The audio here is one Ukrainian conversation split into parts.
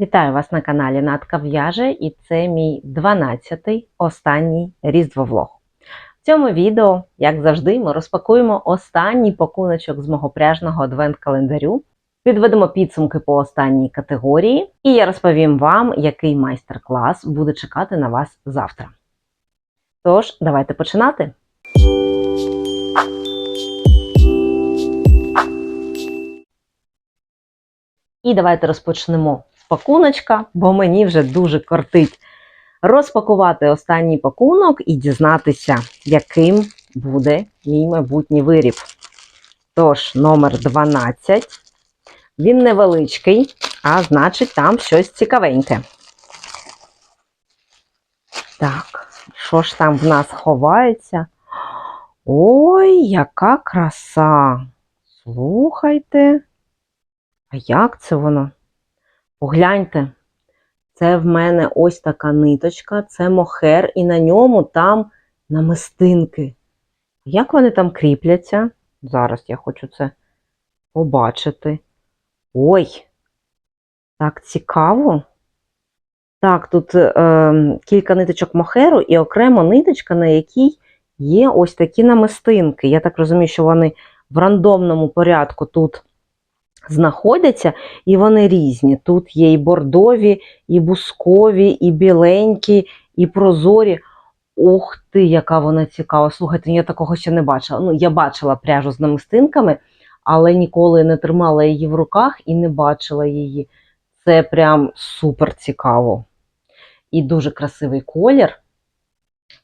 Вітаю вас на каналі Натка В'яже і це мій 12-й останній різдвовлог. В цьому відео, як завжди, ми розпакуємо останній пакуночок з мого пряжного адвент-календарю, підведемо підсумки по останній категорії, і я розповім вам, який майстер-клас буде чекати на вас завтра. Тож, давайте починати. І давайте розпочнемо пакуночка, бо мені вже дуже кортить розпакувати останній пакунок і дізнатися, яким буде мій майбутній виріб. Тож, номер 12. Він невеличкий, а значить, там щось цікавеньке. Так, що ж там в нас ховається? Ой, яка краса! Слухайте. А як це воно? Погляньте, це в мене ось така ниточка, це мохер, і на ньому там намистинки. Як вони там кріпляться? Зараз я хочу це побачити. Ой, так цікаво. Так, тут е, кілька ниточок мохеру і окремо ниточка, на якій є ось такі намистинки. Я так розумію, що вони в рандомному порядку тут знаходяться, і вони різні. Тут є і бордові, і бускові, і біленькі, і прозорі. Ух ти, яка вона цікава. Слухайте, я такого ще не бачила. Ну, я бачила пряжу з намистинками, але ніколи не тримала її в руках і не бачила її. Це прям супер цікаво. І дуже красивий колір.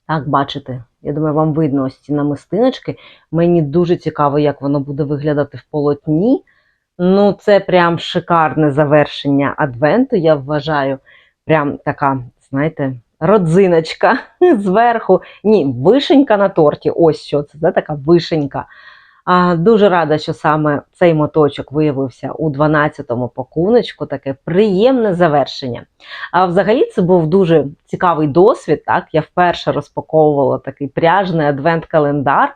Так, бачите, я думаю, вам видно ось ці намистиночки. Мені дуже цікаво, як воно буде виглядати в полотні. Ну, це прям шикарне завершення адвенту, я вважаю. Прям така, знаєте, родзиночка зверху. Ні, вишенька на торті. Ось що це, це така вишенька. А, Дуже рада, що саме цей моточок виявився у 12-му пакуночку, таке приємне завершення. А взагалі це був дуже цікавий досвід. Так? Я вперше розпаковувала такий пряжний адвент-календар.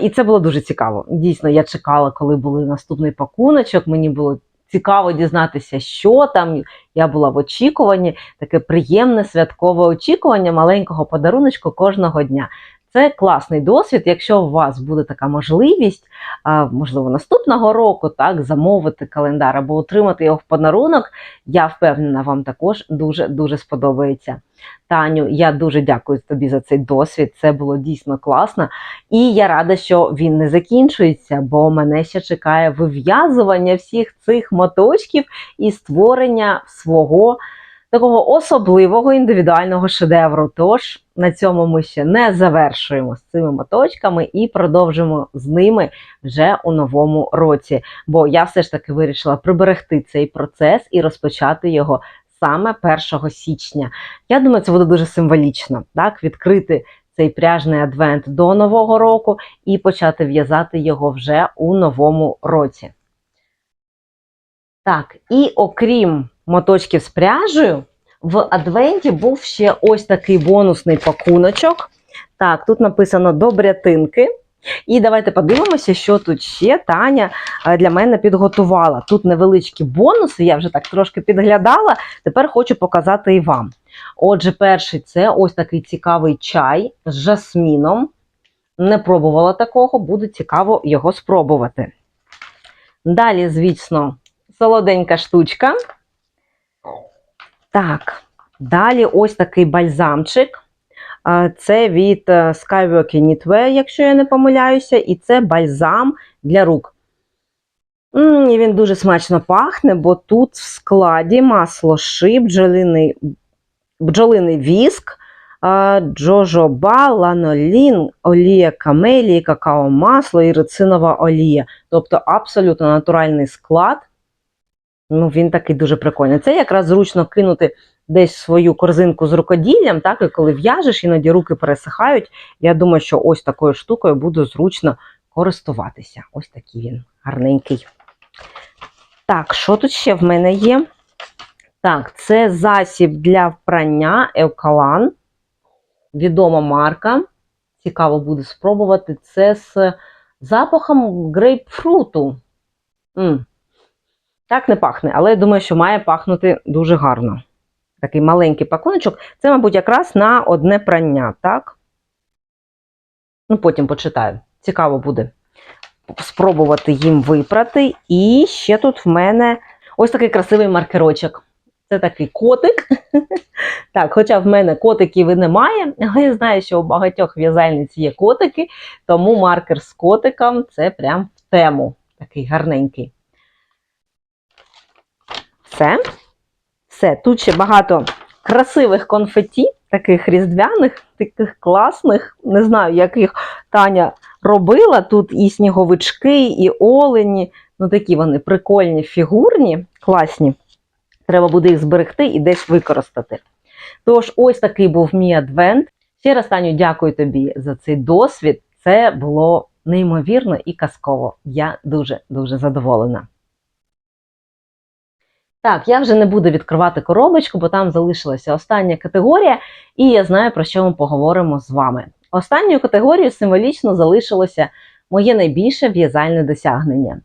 І це було дуже цікаво. Дійсно, я чекала, коли були наступний пакуночок. Мені було цікаво дізнатися, що там. Я була в очікуванні, таке приємне святкове очікування маленького подаруночку кожного дня. Це класний досвід. Якщо у вас буде така можливість, можливо, наступного року так замовити календар або отримати його в подарунок, я впевнена, вам також дуже дуже сподобається. Таню, я дуже дякую тобі за цей досвід. Це було дійсно класно. І я рада, що він не закінчується, бо мене ще чекає вив'язування всіх цих моточків і створення свого такого особливого індивідуального шедевру. Тож на цьому ми ще не завершуємо з цими моточками і продовжимо з ними вже у новому році. Бо я все ж таки вирішила приберегти цей процес і розпочати його саме 1 січня. Я думаю, це буде дуже символічно, так, відкрити. Цей пряжний адвент до Нового року і почати в'язати його вже у новому році. Так, і окрім моточків з пряжею, в адвенті був ще ось такий бонусний пакуночок. Так, тут написано добрятинки. І давайте подивимося, що тут ще Таня е, для мене підготувала. Тут невеличкі бонуси, я вже так трошки підглядала, тепер хочу показати і вам. Отже, перший це ось такий цікавий чай з жасміном. Не пробувала такого, буде цікаво його спробувати. Далі, звісно, солоденька штучка. Так, далі ось такий бальзамчик. Це від е, Skywork Knitwear, якщо я не помиляюся, і це бальзам для рук. І Він дуже смачно пахне, бо тут в складі масло шип, бджолиний, бджолиний віск, джожоба, ланолін, олія камелії, какао масло і рецинова олія. Тобто абсолютно натуральний склад. Ну, Він такий дуже прикольний. Це якраз зручно кинути десь свою корзинку з рукоділлям, так, і коли в'яжеш, іноді руки пересихають. Я думаю, що ось такою штукою буде зручно користуватися. Ось такий він гарненький. Так, що тут ще в мене є? Так, це засіб для впрання Евкалан. Відома марка. Цікаво буде спробувати. Це з запахом грейпфруту. М Так не пахне, але я думаю, що має пахнути дуже гарно. Такий маленький пакуночок. Це, мабуть, якраз на одне прання, так? Ну, потім почитаю. Цікаво буде спробувати їм випрати. І ще тут в мене ось такий красивий маркерочок. Це такий котик. Так, хоча в мене котиків і немає, але я знаю, що у багатьох в'язальниць є котики, тому маркер з котиком це прям в тему. Такий гарненький. Все. Все. Тут ще багато красивих конфеті, таких різдвяних, таких класних. Не знаю, як їх Таня робила. Тут і сніговички, і олені. Ну, такі вони прикольні, фігурні, класні. Треба буде їх зберегти і десь використати. Тож, ось такий був мій адвент. Ще раз, Таню, дякую тобі за цей досвід. Це було неймовірно і казково. Я дуже-дуже задоволена. Так, я вже не буду відкривати коробочку, бо там залишилася остання категорія, і я знаю, про що ми поговоримо з вами. Останньою категорією символічно залишилося моє найбільше в'язальне досягнення.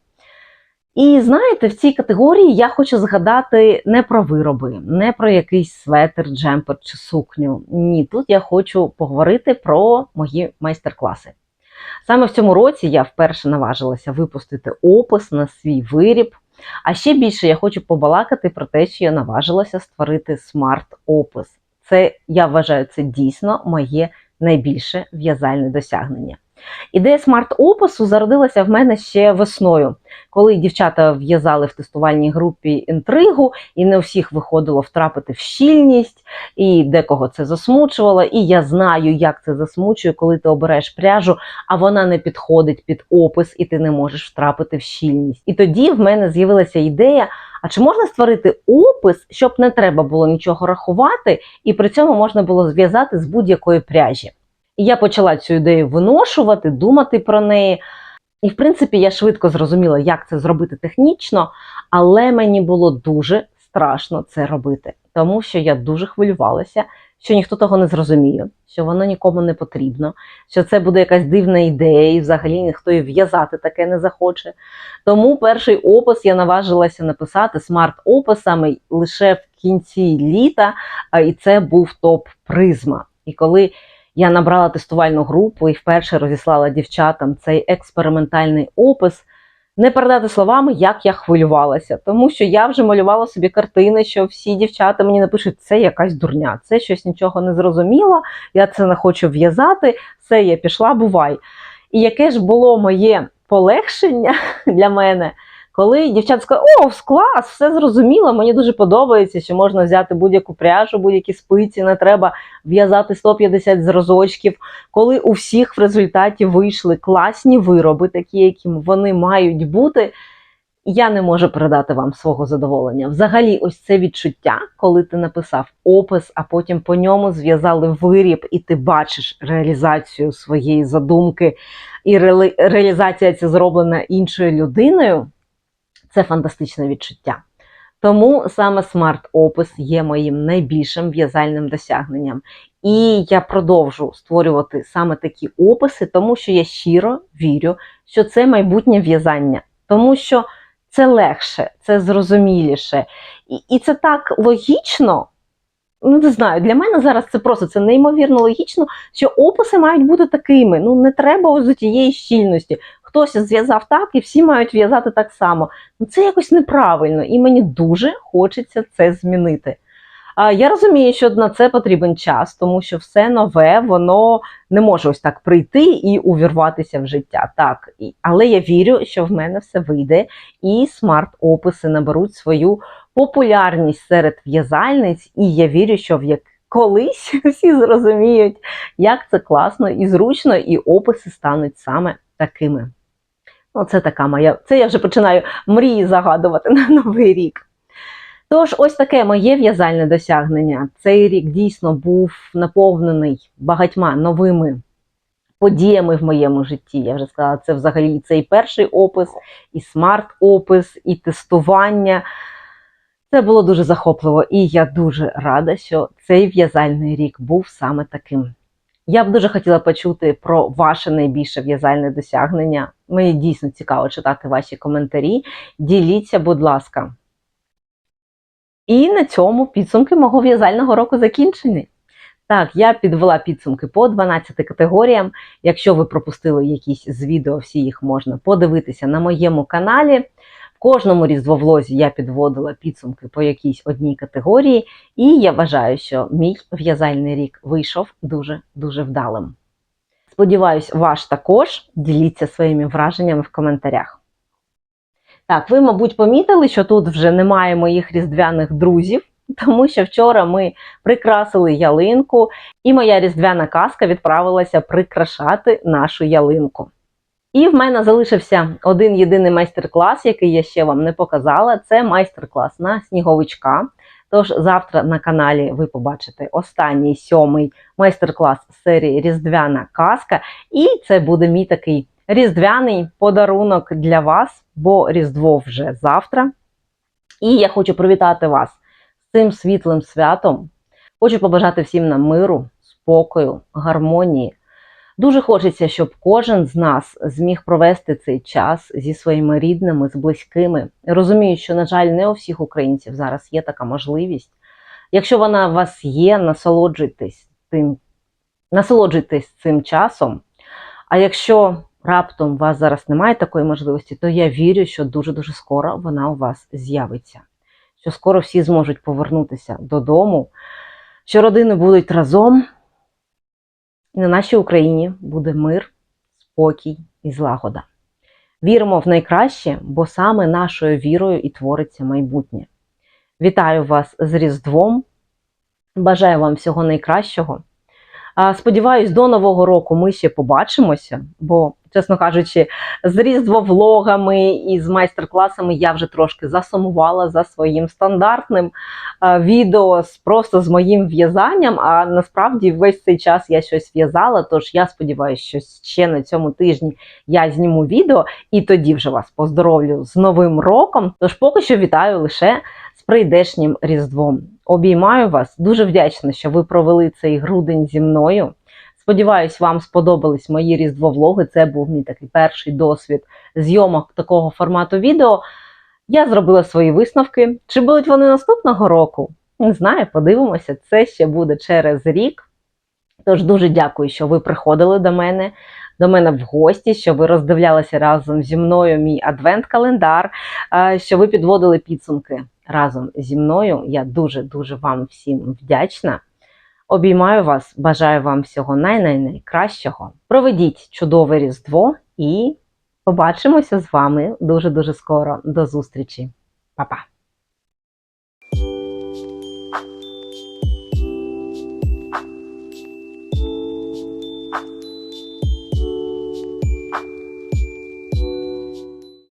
І знаєте, в цій категорії я хочу згадати не про вироби, не про якийсь светр, джемпер чи сукню. Ні, тут я хочу поговорити про мої майстер-класи. Саме в цьому році я вперше наважилася випустити опис на свій виріб. А ще більше я хочу побалакати про те, що я наважилася створити смарт-опис. Це я вважаю, це дійсно моє найбільше в'язальне досягнення. Ідея смарт-опису зародилася в мене ще весною, коли дівчата в'язали в тестувальній групі інтригу, і не всіх виходило втрапити в щільність, і декого це засмучувало. І я знаю, як це засмучує, коли ти обереш пряжу, а вона не підходить під опис, і ти не можеш втрапити в щільність. І тоді в мене з'явилася ідея. А чи можна створити опис, щоб не треба було нічого рахувати, і при цьому можна було зв'язати з будь-якої пряжі? І я почала цю ідею виношувати, думати про неї. І, в принципі, я швидко зрозуміла, як це зробити технічно, але мені було дуже страшно це робити, тому що я дуже хвилювалася, що ніхто того не зрозуміє, що воно нікому не потрібно, що це буде якась дивна ідея, і взагалі ніхто і в'язати таке не захоче. Тому перший опис я наважилася написати смарт-описами лише в кінці літа, і це був топ призма. І коли я набрала тестувальну групу і вперше розіслала дівчатам цей експериментальний опис. Не передати словами, як я хвилювалася, тому що я вже малювала собі картини, що всі дівчата мені напишуть, це якась дурня, це щось нічого не зрозуміло, я це не хочу в'язати, все, я пішла, бувай. І яке ж було моє полегшення для мене, коли дівчата сказали, о, клас, все зрозуміло, мені дуже подобається, що можна взяти будь-яку пряжу, будь-які спиці, не треба в'язати 150 зразочків. Коли у всіх в результаті вийшли класні вироби, такі, яким вони мають бути, я не можу передати вам свого задоволення. Взагалі, ось це відчуття, коли ти написав опис, а потім по ньому зв'язали виріб, і ти бачиш реалізацію своєї задумки, і ре- реалізація ця зроблена іншою людиною це фантастичне відчуття. Тому саме смарт-опис є моїм найбільшим в'язальним досягненням. І я продовжу створювати саме такі описи, тому що я щиро вірю, що це майбутнє в'язання, тому що це легше, це зрозуміліше. І, і це так логічно. Ну, не знаю, для мене зараз це просто це неймовірно логічно, що описи мають бути такими. Ну, не треба ось тієї щільності. Хтось зв'язав так, і всі мають в'язати так само. Ну, це якось неправильно, і мені дуже хочеться це змінити. Я розумію, що на це потрібен час, тому що все нове, воно не може ось так прийти і увірватися в життя. Так, але я вірю, що в мене все вийде, і смарт-описи наберуть свою популярність серед в'язальниць, і я вірю, що в як колись всі зрозуміють, як це класно і зручно, і описи стануть саме такими. Ну, це така моя. Це я вже починаю мрії загадувати на новий рік. Тож, ось таке моє в'язальне досягнення. Цей рік дійсно був наповнений багатьма новими подіями в моєму житті. Я вже сказала, це взагалі цей перший опис, і смарт-опис, і тестування. Це було дуже захопливо, і я дуже рада, що цей в'язальний рік був саме таким. Я б дуже хотіла почути про ваше найбільше в'язальне досягнення. Мені дійсно цікаво читати ваші коментарі. Діліться, будь ласка. І на цьому підсумки мого в'язального року закінчені. Так, я підвела підсумки по 12 категоріям. Якщо ви пропустили якісь з відео, всі їх можна подивитися на моєму каналі. Кожному різдвовлозі я підводила підсумки по якійсь одній категорії, і я вважаю, що мій в'язальний рік вийшов дуже-дуже вдалим. Сподіваюсь, ваш також діліться своїми враженнями в коментарях. Так, ви, мабуть, помітили, що тут вже немає моїх різдвяних друзів, тому що вчора ми прикрасили ялинку, і моя різдвяна казка відправилася прикрашати нашу ялинку. І в мене залишився один єдиний майстер-клас, який я ще вам не показала. Це майстер-клас на сніговичка. Тож завтра на каналі ви побачите останній сьомий майстер-клас серії Різдвяна казка. І це буде мій такий різдвяний подарунок для вас, бо Різдво вже завтра. І я хочу привітати вас з цим світлим святом. Хочу побажати всім нам миру, спокою, гармонії. Дуже хочеться, щоб кожен з нас зміг провести цей час зі своїми рідними, з близькими. Розумію, що, на жаль, не у всіх українців зараз є така можливість. Якщо вона у вас є, насолоджуйтесь тим, насолоджуйтесь цим часом. А якщо раптом у вас зараз немає такої можливості, то я вірю, що дуже-дуже скоро вона у вас з'явиться. Що скоро всі зможуть повернутися додому, що родини будуть разом. І на нашій Україні буде мир, спокій і злагода. Віримо в найкраще, бо саме нашою вірою і твориться майбутнє. Вітаю вас з Різдвом. Бажаю вам всього найкращого. Сподіваюсь, до Нового року ми ще побачимося, бо, чесно кажучи, з різдвовлогами і з майстер-класами я вже трошки засумувала за своїм стандартним відео з просто з моїм в'язанням. А насправді весь цей час я щось в'язала. Тож я сподіваюся, що ще на цьому тижні я зніму відео і тоді вже вас поздоровлю з Новим роком. Тож поки що вітаю лише з прийдешнім Різдвом. Обіймаю вас, дуже вдячна, що ви провели цей грудень зі мною. Сподіваюсь, вам сподобались мої різдвовлоги. Це був мій такий перший досвід зйомок такого формату відео. Я зробила свої висновки. Чи будуть вони наступного року? Не знаю, подивимося. Це ще буде через рік. Тож дуже дякую, що ви приходили до мене, до мене в гості, що ви роздивлялися разом зі мною мій адвент-календар, що ви підводили підсумки разом зі мною. Я дуже-дуже вам всім вдячна. Обіймаю вас, бажаю вам всього най-най-найкращого. Проведіть чудове Різдво і побачимося з вами дуже-дуже скоро. До зустрічі. Па-па!